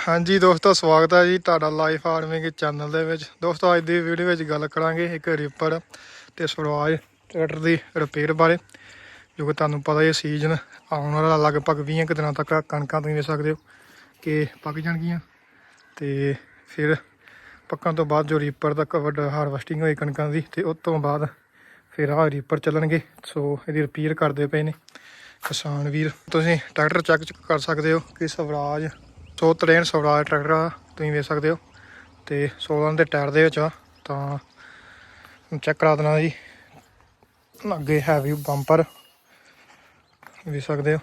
ਹਾਂਜੀ ਦੋਸਤੋ, ਸਵਾਗਤ ਹੈ ਜੀ ਤੁਹਾਡਾ ਲਾਈਫ ਫਾਰਮਿੰਗ ਚੈਨਲ ਦੇ ਵਿੱਚ। ਦੋਸਤੋ, ਅੱਜ ਦੀ ਵੀਡੀਓ ਵਿੱਚ ਗੱਲ ਕਰਾਂਗੇ ਇੱਕ ਰੀਪਰ ਤੇ ਸਵਰਾਜ ਟਰੈਕਟਰ ਦੀ ਰਿਪੇਅਰ ਬਾਰੇ, ਜੋ ਕਿ ਤੁਹਾਨੂੰ ਪਤਾ ਹੀ ਹੈ ਸੀਜ਼ਨ ਆਉਣ ਵਾਲਾ ਲਗਭਗ 20 ਕੁ ਦਿਨਾਂ ਤੱਕ ਕਣਕਾਂ ਤੁਸੀਂ ਵੇਖ ਸਕਦੇ ਹੋ ਕਿ ਪੱਕ ਜਾਣਗੀਆਂ। ਤੇ ਫਿਰ ਪੱਕਣ ਤੋਂ ਬਾਅਦ ਜੋ ਰੀਪਰ ਤੱਕ ਵੱਡਾ ਹਾਰਵੈਸਟਿੰਗ ਹੋਈ ਕਣਕਾਂ ਦੀ, ਤੇ ਉਸ ਤੋਂ ਬਾਅਦ ਫਿਰ ਆਹ ਰੀਪਰ ਚੱਲਣਗੇ। ਸੋ ਇਹਦੀ ਰਿਪੇਅਰ ਕਰਦੇ ਪਏ ਨੇ ਕਿਸਾਨ ਵੀਰ। ਤੁਸੀਂ ਟਰੈਕਟਰ ਚੈੱਕ ਕਰ ਸਕਦੇ ਹੋ ਕਿ ਸਵਰਾਜ 163 ਸਵਰਾਜ ਟਰੈਕਟਰ ਆ, ਤੁਸੀਂ ਵੇਖ ਸਕਦੇ ਹੋ। ਤੇ 16 ਦੇ ਟਾਇਰ ਦੇ ਵਿੱਚ ਆ, ਤਾਂ ਚੈੱਕ ਕਰਾ ਦੇਣਾ ਜੀ। ਅੱਗੇ ਹੈਵੀ ਬੰਪਰ ਵੇਖ ਸਕਦੇ ਹੋ।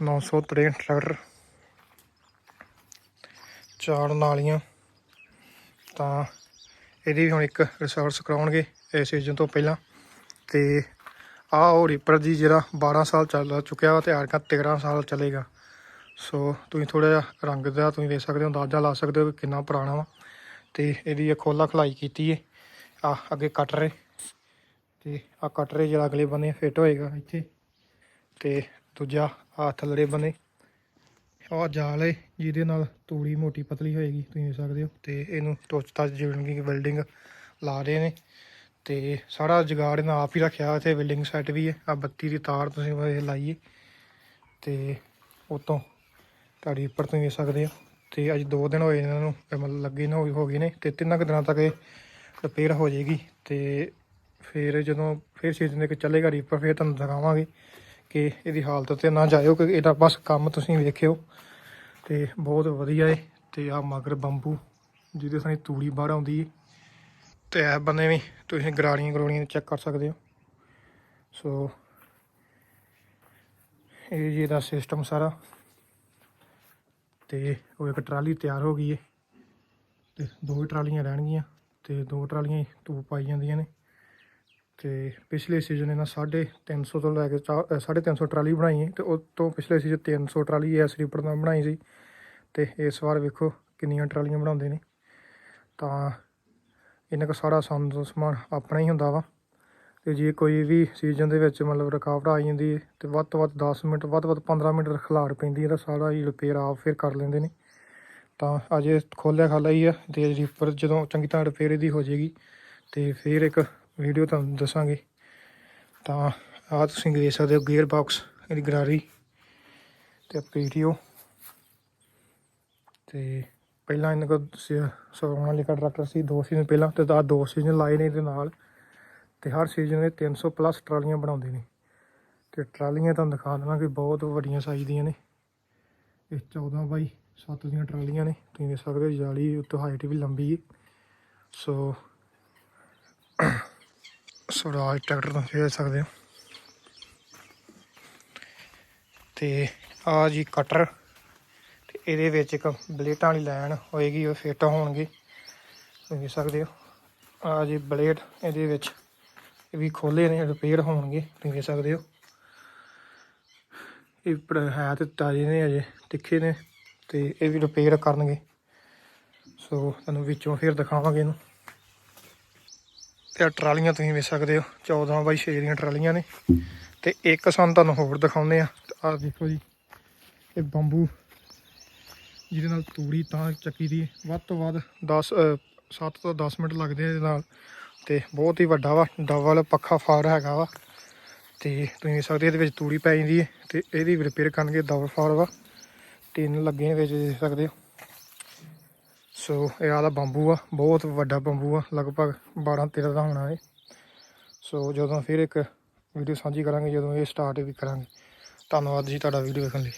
963 ਟਰੈਕਟਰ, ਚਾਰ ਨਾਲੀਆਂ, ਤਾਂ ਇਹਦੀ ਹੁਣ ਇੱਕ ਰਿਸਰਚ ਕਰਾਉਣਗੇ ਇਸ ਸੀਜ਼ਨ ਤੋਂ ਪਹਿਲਾਂ। ਤੇ ਆਹ ਉਹ ਰੀਪਰ ਜੀ ਜਿਹੜਾ 12 ਸਾਲ ਚੱਲ ਚੁੱਕਿਆ ਵਾ ਤੇ ਆਰਕਾ 13 ਸਾਲ ਚੱਲੇਗਾ। ਸੋ ਤੁਸੀਂ ਥੋੜਾ ਜਿਹਾ ਰੰਗ ਦਾ ਤੁਸੀਂ ਦੇਖ ਸਕਦੇ ਹੋ, ਅੰਦਾਜ਼ਾ ਲਾ ਸਕਦੇ ਹੋ ਕਿ ਕਿੰਨਾ ਪੁਰਾਣਾ ਵਾ। ਤੇ ਇਹਦੀ ਇਹ ਖੋਲਾ ਖਲਾਈ ਕੀਤੀ ਏ। ਆ ਅੱਗੇ ਕੱਟ ਰਹੇ ਤੇ ਆ ਕਟਰੇ ਜਿਹੜਾ ਅਗਲੇ ਬੰਨੇ ਫਿੱਟ ਹੋਏਗਾ ਇੱਥੇ। ਤੇ ਦੂਜਾ ਆ ਥੱਲੜੇ ਬੰਨੇ। ਆਹ ਜਾਲ ਏ, ਜਿਹਦੇ ਨਾਲ ਤੂੜੀ ਮੋਟੀ ਪਤਲੀ ਹੋਏਗੀ, ਤੁਸੀਂ ਦੇਖ ਸਕਦੇ ਹੋ। ਤੇ ਇਹਨੂੰ ਟੁੱਚ ਤੱਚ ਜੁੜਨਗੀ ਵੈਲਡਿੰਗ ਲਾ ਰਹੇ ਨੇ। ਤੇ ਸਾਰਾ ਜੁਗਾੜ ਇਹਨਾਂ ਆਪ ਹੀ ਰੱਖਿਆ, ਇੱਥੇ ਵੈਲਡਿੰਗ ਸੈੱਟ ਵੀ ਹੈ ਆ ਬੱਤੀ ਦੀ ਤਾਰ ਤੁਸੀਂ ਇਹ ਲਾਈਏ। ਤੇ ਉਤੋਂ ਤੁਹਾਡੀ ਉੱਪਰ ਤੁਸੀਂ ਵੇਖ ਸਕਦੇ ਹੋ ਤੇ ਅੱਜ 2 ਦਿਨ ਹੋਏ ਇਹਨਾਂ ਨੂੰ ਇਹ ਮਤਲਬ ਲੱਗੇ ਨਾ ਹੋ ਗਏ ਨੇ, ਤੇ ਤਿੰਨਾਂ ਕੁ ਦਿਨਾਂ ਤੱਕ ਇਹ ਰਿਪੇਅਰ ਹੋ ਜਾਏਗੀ। ਤੇ ਫਿਰ ਜਦੋਂ ਫਿਰ ਸੀਜ਼ਨ ਦੇ ਵਿੱਚ ਚੱਲੇਗਾ ਰੀਪਰ ਫਿਰ ਤੁਹਾਨੂੰ ਦਿਖਾਵਾਂਗੇ ਕਿ ਇਹਦੀ ਹਾਲਤ ਤੇ ਨਾ ਜਾਇਓ ਕਿ ਇਹਦਾ ਬਸ ਕੰਮ ਤੁਸੀਂ ਵੇਖਿਓ। ਤੇ ਬਹੁਤ ਵਧੀਆ ਏ। ਤੇ ਆ ਮਗਰ ਬੰਬੂ, ਜਿਹਦੇ ਸਾਨੀ ਤੂੜੀ ਬਾਹਰ ਆਉਂਦੀ ਏ। ਤੇ ਇਹ ਬੰਨੇ ਵੀ ਤੁਸੀਂ ਗਰਾੜੀਆਂ ਗਰੋੜੀਆਂ ਚੈੱਕ ਕਰ ਸਕਦੇ ਹੋ। ਸੋ ਇਹ ਜੀ ਦਾ ਸਿਸਟਮ ਸਾਰਾ। ਤੇ ਉਹ ਇੱਕ ਟਰਾਲੀ ਤਿਆਰ ਹੋ ਗਈ ਏ। ਤੇ ਦੋ ਹੀ ਟਰਾਲੀਆਂ ਰਹਿਣਗੀਆਂ ਤੇ ਦੋ ਟਰਾਲੀਆਂ ਹੀ ਧੂਪ ਪਾਈ ਜਾਂਦੀਆਂ ਨੇ। ਤੇ ਪਿਛਲੇ ਸੀਜ਼ਨ ਇਹਨਾਂ 350 ਤੋਂ ਲੈ ਕੇ 350 ਟਰਾਲੀ ਬਣਾਈ ਹੈ ਤੇ ਉਸ ਤੋਂ ਪਿਛਲੇ ਸੀਜ਼ਨ 300 ਟਰਾਲੀ ਐਸ ਰੀਪਰ ਨਾਲ ਬਣਾਈ ਸੀ। ਤੇ ਇਸ ਵਾਰ ਵੇਖੋ ਕਿੰਨੀਆਂ ਟਰਾਲੀਆਂ ਬਣਾਉਂਦੇ ਨੇ। ਤਾਂ ਇਹਨਾਂ ਕੋ ਸਾਰਾ ਸੰਦ ਸਮਾਨ ਆਪਣਾ ਹੀ ਹੁੰਦਾ ਵਾ। ਤੇ ਜੇ ਕੋਈ ਵੀ ਸੀਜ਼ਨ ਦੇ ਵਿੱਚ ਮਤਲਬ ਰੁਕਾਵਟ ਆ ਜਾਂਦੀ ਹੈ ਤੇ ਵੱਧ ਤੋਂ ਵੱਧ 10 ਮਿੰਟ, ਵੱਧ ਤੋਂ ਵੱਧ 15 ਮਿੰਟ ਖਲਾੜ ਪੈਂਦੀ ਹੈ ਤਾਂ ਸਾਰਾ ਹੀ ਰਿਪੇਅਰ ਆਪ ਫਿਰ ਕਰ ਲੈਂਦੇ ਨੇ। ਤਾਂ ਅਜੇ ਖੋਲਿਆ ਖਾਲਾ ਹੀ ਆ, ਤੇ ਰੀਪਰ ਜਦੋਂ ਚੰਗੀ ਤਰ੍ਹਾਂ ਰਿਪੇਅਰ ਦੀ ਹੋ ਜਾਏਗੀ, ਤੇ ਫਿਰ ਇੱਕ ਵੀਡੀਓ ਤੁਹਾਨੂੰ ਦੱਸਾਂਗੇ। ਤਾਂ ਆਹ ਤੁਸੀਂ ਦੇਖ ਸਕਦੇ ਹੋ ਗੀਅਰ ਬਾਕਸ ਇਹਦੀ ਗਰਾਰੀ ਤੇ ਪੀਟੀਓ ਤੇ ਪਹਿਲਾਂ ਇਹਨਾਂ ਕੋਲ ਸੋਨਾ ਵਾਲੇ ਟਰੈਕਟਰ ਸੀ, ਦੋ ਸੀਜ਼ਨ ਪਹਿਲਾਂ, ਤੇ ਆ ਦੋ ਸੀਜ਼ਨ ਲਾਏ ਨੇ ਇਹਦੇ ਨਾਲ। ਤੇ ਹਰ ਸੀਜ਼ਨ ਦੇ 300 ਪਲੱਸ ਟਰਾਲੀਆਂ ਬਣਾਉਂਦੇ ਨੇ। ਤੇ ਟਰਾਲੀਆਂ ਤੁਹਾਨੂੰ ਦਿਖਾ ਦੇਵਾਂਗੇ ਬਹੁਤ ਵੱਡੀਆਂ ਸਾਈਜ਼ ਦੀਆਂ ਨੇ। ਇਹ 14 ਬਾਈ 7 ਦੀਆਂ ਟਰਾਲੀਆਂ ਨੇ। ਤੁਸੀਂ ਦੇਖ ਸਕਦੇ ਹੋ ਜਾਲੀ ਉੱਤੇ ਹਾਈਟ ਵੀ ਲੰਬੀ ਹੈ। ਸੋ ਸਵਰਾਜ ਟਰੈਕਟਰ ਤੋਂ ਦੇਖ ਸਕਦੇ ਹੋ। ਤੇ ਆ ਜੀ ਕਟਰ ਤੇ ਇਹਦੇ ਵਿੱਚ ਇੱਕ ਬਲੇਟਾਂ ਵਾਲੀ ਲਾਈਨ ਹੋਏਗੀ, ਉਹ ਫਿੱਟ ਹੋਣਗੇ। ਤੁਸੀਂ ਦੇਖ ਸਕਦੇ ਹੋ। ਆ ਜੀ ਬਲੇਡ ਇਹਦੇ ਵਿੱਚ ਇਹ ਵੀ ਖੋਲੇ ਨੇ ਰਿਪੇਅਰ ਹੋਣਗੇ, ਤੁਸੀਂ ਵੇਖ ਸਕਦੇ ਹੋ। ਇਹ ਪਰ ਹੈ ਤੇ ਤਾਜ਼ੇ ਨੇ ਅਜੇ ਤਿੱਖੇ ਨੇ ਤੇ ਇਹ ਵੀ ਰਿਪੇਅਰ ਕਰਨਗੇ। ਸੋ ਤੁਹਾਨੂੰ ਵਿੱਚੋਂ ਫਿਰ ਦਿਖਾਵਾਂਗੇ ਇਹਨੂੰ। ਤੇ ਟਰਾਲੀਆਂ ਤੁਸੀਂ ਵੇਖ ਸਕਦੇ ਹੋ 14 ਬਾਈ 6 ਦੀਆਂ ਟਰਾਲੀਆਂ ਨੇ। ਤੇ ਇੱਕ ਸਾਨੂੰ ਤੁਹਾਨੂੰ ਹੋਰ ਦਿਖਾਉਂਦੇ ਆ ਆਹ ਦੇਖੋ ਜੀ, ਇਹ ਬੰਬੂ, ਜਿਹਦੇ ਨਾਲ ਤੂੜੀ ਤਾਂ ਚੱਕੀ ਦੀ, ਵੱਧ ਤੋਂ ਵੱਧ 10 7 ਤੋਂ 10 ਮਿੰਟ ਲੱਗਦੇ ਆ ਇਹਦੇ ਨਾਲ। ਤੇ ਬਹੁਤ ਹੀ ਵੱਡਾ ਵਾ, ਡਬਲ ਪੱਖਾ ਫਾਰ ਹੈਗਾ ਵਾ। ਤੇ ਤੁਸੀਂ ਦੇਖ ਸਕਦੇ ਇਹਦੇ ਵਿੱਚ ਤੂੜੀ ਪੈ ਜਾਂਦੀ ਹੈ ਤੇ ਇਹਦੀ ਰਿਪੇਅਰ ਕਰਨਗੇ ਡਬਲ ਫਾਰ ਵਾ। ਤਿੰਨ ਲੱਗੇ ਨੇ ਵਿੱਚ, ਦੇਖ ਸਕਦੇ ਹੋ। ਸੋ ਇਹ ਆਦਾ ਬੰਬੂ ਆ, ਬਹੁਤ ਵੱਡਾ ਬੰਬੂ ਆ, ਲਗਭਗ 12 13 ਦਾ ਹੋਣਾ ਹੈ ਸੋ ਜਦੋਂ ਫਿਰ ਇੱਕ ਵੀਡੀਓ ਸਾਂਝੀ ਕਰਾਂਗੇ, ਜਦੋਂ ਇਹ ਸਟਾਰਟ ਵੀ ਕਰਾਂਗੇ। ਧੰਨਵਾਦ ਜੀ ਤੁਹਾਡਾ ਵੀਡੀਓ ਵੇਖਣ ਲਈ।